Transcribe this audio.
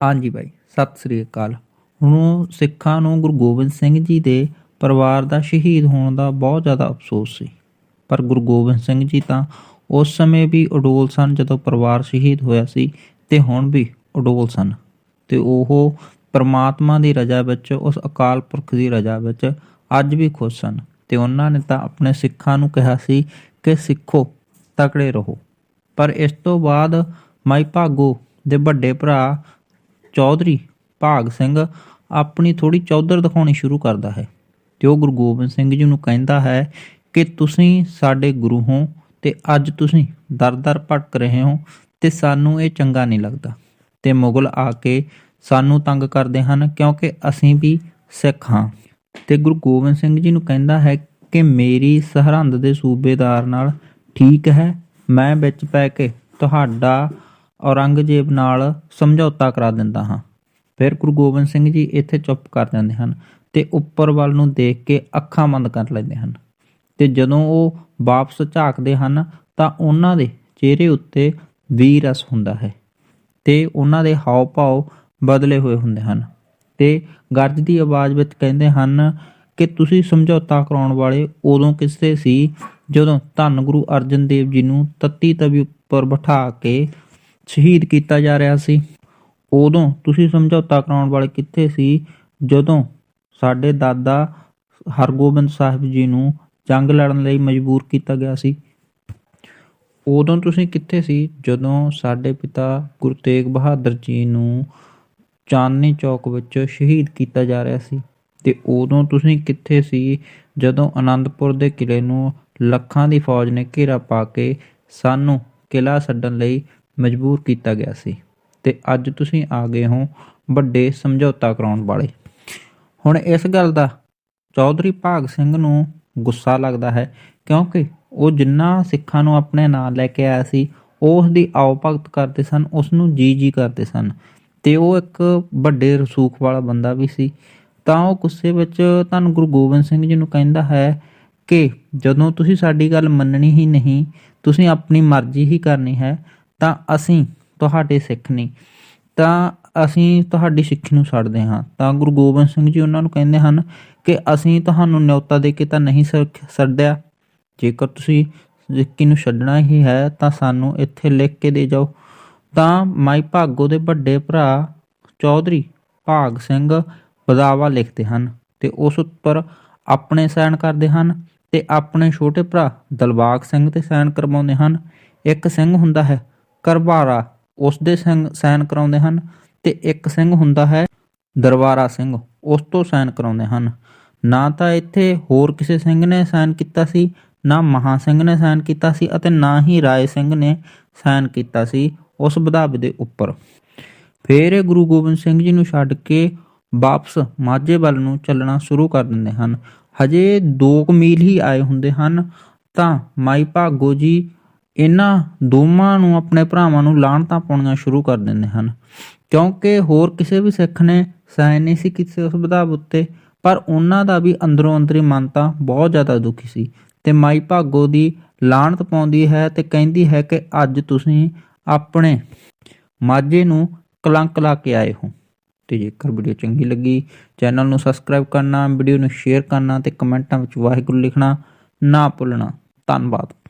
ਹਾਂਜੀ ਬਾਈ ਸਤਿ ਸ੍ਰੀ ਅਕਾਲ। ਹੁਣ ਸਿੱਖਾਂ ਨੂੰ ਗੁਰੂ ਗੋਬਿੰਦ ਸਿੰਘ ਜੀ ਦੇ ਪਰਿਵਾਰ ਦਾ ਸ਼ਹੀਦ ਹੋਣ ਦਾ ਬਹੁਤ ਜ਼ਿਆਦਾ ਅਫਸੋਸ ਸੀ। ਪਰ ਗੁਰੂ ਗੋਬਿੰਦ ਸਿੰਘ ਜੀ ਤਾਂ ਉਸ ਸਮੇਂ ਵੀ ਅਡੋਲ ਸਨ ਜਦੋਂ ਪਰਿਵਾਰ ਸ਼ਹੀਦ ਹੋਇਆ ਸੀ ਤੇ ਹੁਣ ਵੀ ਅਡੋਲ ਸਨ। ਤੇ ਉਹ ਪਰਮਾਤਮਾ ਦੀ ਰਜ਼ਾ ਵਿੱਚ, ਉਸ ਅਕਾਲ ਪੁਰਖ ਦੀ ਰਜ਼ਾ ਵਿੱਚ ਅੱਜ ਵੀ ਖੁਸ਼ ਸਨ ਤੇ ਉਹਨਾਂ ਨੇ ਤਾਂ ਆਪਣੇ ਸਿੱਖਾਂ ਨੂੰ ਕਿਹਾ ਸੀ ਕਿ ਸਿੱਖੋ, ਤਕੜੇ ਰਹੋ। ਪਰ ਇਸ ਤੋਂ ਬਾਅਦ ਮਾਈ ਭਾਗੋ ਦੇ ਵੱਡੇ ਭਰਾ ਚੌਧਰੀ ਭਾਗ ਸਿੰਘ ਆਪਣੀ ਥੋੜੀ ਚੌਧਰ ਦਿਖਾਉਣੀ ਸ਼ੁਰੂ ਕਰਦਾ ਹੈ। ਤੇ ਉਹ ਗੁਰੂ ਗੋਬਿੰਦ ਸਿੰਘ ਜੀ ਨੂੰ ਕਹਿੰਦਾ ਹੈ ਕਿ ਤੁਸੀਂ ਸਾਡੇ ਗੁਰੂ ਹੋ ਤੇ ਅੱਜ ਤੁਸੀਂ ਦਰ-ਦਰ ਭਟਕ ਰਹੇ ਹੋ ਤੇ ਸਾਨੂੰ ਇਹ ਚੰਗਾ ਨਹੀਂ ਲੱਗਦਾ। ਤੇ ਮੁਗਲ ਆ ਕੇ ਸਾਨੂੰ ਤੰਗ ਕਰਦੇ ਹਨ ਕਿਉਂਕਿ ਅਸੀਂ ਵੀ ਸਿੱਖ ਹਾਂ। ਤੇ ਗੁਰੂ ਗੋਬਿੰਦ ਸਿੰਘ ਜੀ ਨੂੰ ਕਹਿੰਦਾ ਹੈ ਕਿ ਮੇਰੀ ਸਰਹੰਦ ਦੇ ਸੂਬੇਦਾਰ ਨਾਲ ਠੀਕ ਹੈ, ਮੈਂ ਵਿੱਚ ਪੈ ਕੇ ਤੁਹਾਡਾ ਔਰੰਗਜ਼ੇਬ ਨਾਲ ਸਮਝੌਤਾ ਕਰਾ ਦਿੰਦਾ ਹਾਂ। ਫਿਰ ਗੁਰੂ ਗੋਬਿੰਦ ਸਿੰਘ ਜੀ ਇੱਥੇ ਚੁੱਪ ਕਰ ਜਾਂਦੇ ਹਨ ਤੇ ਉੱਪਰ ਵੱਲ ਨੂੰ ਦੇਖ ਕੇ ਅੱਖਾਂ ਬੰਦ ਕਰ ਲੈਂਦੇ ਹਨ। ਤੇ ਜਦੋਂ ਉਹ ਵਾਪਸ ਝਾਕਦੇ ਹਨ ਤਾਂ ਉਹਨਾਂ ਦੇ ਚਿਹਰੇ ਉੱਤੇ ਵੀ ਰਸ ਹੁੰਦਾ ਹੈ ਤੇ ਉਹਨਾਂ ਦੇ ਹਾਵ ਭਾਵ ਬਦਲੇ ਹੋਏ ਹੁੰਦੇ ਹਨ ਤੇ ਗਰਜ ਦੀ ਆਵਾਜ਼ ਵਿੱਚ ਕਹਿੰਦੇ ਹਨ ਕਿ ਤੁਸੀਂ ਸਮਝੌਤਾ ਕਰਾਉਣ ਵਾਲੇ ਉਦੋਂ ਕਿਸੇ ਸੀ ਜਦੋਂ ਧੰਨ ਗੁਰੂ ਅਰਜਨ ਦੇਵ ਜੀ ਨੂੰ ਤੱਤੀ ਤਵੀ ਉੱਪਰ ਬਿਠਾ ਕੇ ਸ਼ਹੀਦ ਕੀਤਾ ਜਾ ਰਿਹਾ ਸੀ। ਉਦੋਂ ਤੁਸੀਂ ਸਮਝੌਤਾ ਕਰਾਉਣ ਵਾਲੇ ਕਿੱਥੇ ਸੀ? ਜਦੋਂ ਸਾਡੇ ਦਾਦਾ ਹਰਗੋਬਿੰਦ ਸਾਹਿਬ ਜੀ ਨੂੰ ਜੰਗ ਲੜਨ ਲਈ ਮਜਬੂਰ ਕੀਤਾ ਗਿਆ ਸੀ। ਉਦੋਂ ਤੁਸੀਂ ਕਿੱਥੇ ਸੀ? ਜਦੋਂ ਸਾਡੇ ਪਿਤਾ ਗੁਰੂ ਤੇਗ ਬਹਾਦਰ ਜੀ ਨੂੰ ਚਾਂਦਨੀ ਚੌਕ ਵਿੱਚ ਸ਼ਹੀਦ ਕੀਤਾ ਜਾ ਰਿਹਾ ਸੀ। ਤੇ ਉਦੋਂ ਤੁਸੀਂ ਕਿੱਥੇ ਸੀ? ਜਦੋਂ ਆਨੰਦਪੁਰ ਦੇ ਕਿਲੇ ਨੂੰ ਲੱਖਾਂ ਦੀ ਫੌਜ ਨੇ ਘੇਰਾ ਪਾ ਕੇ ਸਾਨੂੰ ਕਿਲਾ ਛੱਡਣ ਲਈ ਮਜਬੂਰ ਕੀਤਾ ਗਿਆ ਸੀ ਤੇ ਅੱਜ ਤੁਸੀਂ ਆ ਗਏ ਹੋ ਵੱਡੇ ਸਮਝੌਤਾ ਕਰਾਉਣ ਵਾਲੇ। ਹੁਣ ਇਸ ਗੱਲ ਦਾ ਚੌਧਰੀ ਭਾਗ ਸਿੰਘ ਨੂੰ ਗੁੱਸਾ ਲੱਗਦਾ ਹੈ ਕਿਉਂਕਿ ਉਹ ਜਿੰਨਾ ਸਿੱਖਾਂ ਨੂੰ ਆਪਣੇ ਨਾਲ ਲੈ ਕੇ ਆਇਆ ਸੀ ਉਹ ਉਸ ਦੀ ਆਓ ਭਗਤ ਕਰਦੇ ਸਨ, ਉਸ ਨੂੰ ਜੀ ਜੀ ਕਰਦੇ ਸਨ ਤੇ ਉਹ ਇੱਕ ਵੱਡੇ ਰਸੂਖ ਵਾਲਾ ਬੰਦਾ ਵੀ ਸੀ। ਤਾਂ ਉਹ ਗੁੱਸੇ ਵਿੱਚ ਤੁਹਾਨੂੰ ਗੁਰੂ ਗੋਬਿੰਦ ਸਿੰਘ ਜੀ ਨੂੰ ਕਹਿੰਦਾ ਹੈ ਕਿ ਜਦੋਂ ਤੁਸੀਂ ਸਾਡੀ ਗੱਲ ਮੰਨਣੀ ਹੀ ਨਹੀਂ, ਤੁਸੀਂ ਆਪਣੀ ਮਰਜ਼ੀ ਹੀ ਕਰਨੀ ਹੈ ਤਾਂ ਅਸੀਂ ਤੁਹਾਡੇ ਸਿੱਖ ਨਹੀਂ ਤਾਂ ਅਸੀਂ ਤੁਹਾਡੀ ਸਿੱਖੀ ਨੂੰ ਛੱਡਦੇ ਹਾਂ। ਤਾਂ ਗੁਰੂ ਗੋਬਿੰਦ ਸਿੰਘ ਜੀ ਉਹਨਾਂ ਨੂੰ ਕਹਿੰਦੇ ਹਨ ਕਿ ਅਸੀਂ ਤੁਹਾਨੂੰ ਨਿਉਤਾ ਦੇ ਕੇ ਤਾਂ ਨਹੀਂ ਸ- ਛੱਡਿਆ। ਜੇਕਰ ਤੁਸੀਂ ਸਿੱਖੀ ਨੂੰ ਛੱਡਣਾ ਹੀ ਹੈ ਤਾਂ ਸਾਨੂੰ ਇੱਥੇ ਲਿਖ ਕੇ ਦੇ ਜਾਓ। ਤਾਂ ਮਾਈ ਭਾਗੋ ਦੇ ਵੱਡੇ ਭਰਾ ਚੌਧਰੀ ਭਾਗ ਸਿੰਘ ਬਦਾਵਾ ਲਿਖਦੇ ਹਨ ਤੇ ਉਸ ਉੱਪਰ ਆਪਣੇ ਸਾਈਨ ਕਰਦੇ ਹਨ ਤੇ ਆਪਣੇ ਛੋਟੇ ਭਰਾ ਦਲਬਾਗ ਸਿੰਘ ਤੇ ਸਾਈਨ ਕਰਵਾਉਂਦੇ ਹਨ। ਇੱਕ ਸਿੰਘ ਹੁੰਦਾ ਹੈ ਕਰਬਾਰਾ ਉਸ ਦੇ ਸਿੰਘ ਸਾਈਨ ਕਰਾਉਂਦੇ ਹਨ ਤੇ ਇੱਕ ਸਿੰਘ ਹੁੰਦਾ ਹੈ ਦਰਬਾਰਾ ਸਿੰਘ, ਉਸ ਤੋਂ ਸਾਈਨ ਕਰਾਉਂਦੇ ਹਨ। ਨਾ ਤਾਂ ਇੱਥੇ ਹੋਰ ਕਿਸੇ ਸਿੰਘ ਨੇ ਸਾਈਨ ਕੀਤਾ ਸੀ, ਨਾ ਮਹਾ ਸਿੰਘ ਨੇ ਸਾਈਨ ਕੀਤਾ ਸੀ ਅਤੇ ਨਾ ਹੀ ਰਾਏ ਸਿੰਘ ਨੇ ਸਾਈਨ ਕੀਤਾ ਸੀ ਉਸ ਵਿਧਾਵੇ ਦੇ ਉੱਪਰ। ਫਿਰ ਇਹ ਗੁਰੂ ਗੋਬਿੰਦ ਸਿੰਘ ਜੀ ਨੂੰ ਛੱਡ ਕੇ ਵਾਪਸ ਮਾਝੇ ਵੱਲ ਨੂੰ ਚੱਲਣਾ ਸ਼ੁਰੂ ਕਰ ਦਿੰਦੇ ਹਨ। ਹਜੇ 2 ਮੀਲ ਹੀ ਆਏ ਹੁੰਦੇ ਹਨ, ਤਾਂ ਮਾਈ ਭਾਗੋ ਜੀ ਇਹਨਾਂ ਦੋਵਾਂ ਨੂੰ ਆਪਣੇ ਭਰਾਵਾਂ ਨੂੰ ਲਾਹਣਤਾਂ ਪਾਉਣੀਆਂ ਸ਼ੁਰੂ ਕਰ ਦਿੰਦੇ ਹਨ। ਕਿਉਂਕਿ ਹੋਰ ਕਿਸੇ ਵੀ ਸਿੱਖ ਨੇ ਸਾਈਨ ਨਹੀਂ ਸੀ ਕਿਸੇ ਉਸ ਵਿਧਾਵ ਉੱਤੇ, ਪਰ ਉਹਨਾਂ ਦਾ ਵੀ ਅੰਦਰੋਂ ਅੰਦਰੀ ਮਨ ਤਾਂ ਬਹੁਤ ਜ਼ਿਆਦਾ ਦੁਖੀ ਸੀ। ਤੇ ਮਾਈ ਭਾਗੋ ਦੀ ਲਾਹਣਤ ਪਾਉਂਦੀ ਹੈ ਤੇ ਕਹਿੰਦੀ ਹੈ ਕਿ ਅੱਜ ਤੁਸੀਂ ਆਪਣੇ ਮਾਝੇ ਨੂੰ ਕਲੰਕ ਲਾ ਕੇ ਆਏ ਹੋ। ਤੇ ਜੇਕਰ ਵੀਡੀਓ ਚੰਗੀ ਲੱਗੀ, ਚੈਨਲ ਨੂੰ ਸਬਸਕ੍ਰਾਈਬ ਕਰਨਾ, ਵੀਡੀਓ ਨੂੰ ਸ਼ੇਅਰ ਕਰਨਾ ਤੇ ਕਮੈਂਟਾਂ ਵਿੱਚ ਵਾਹਿਗੁਰੂ ਲਿਖਣਾ ਨਾ ਭੁੱਲਣਾ। ਧੰਨਵਾਦ।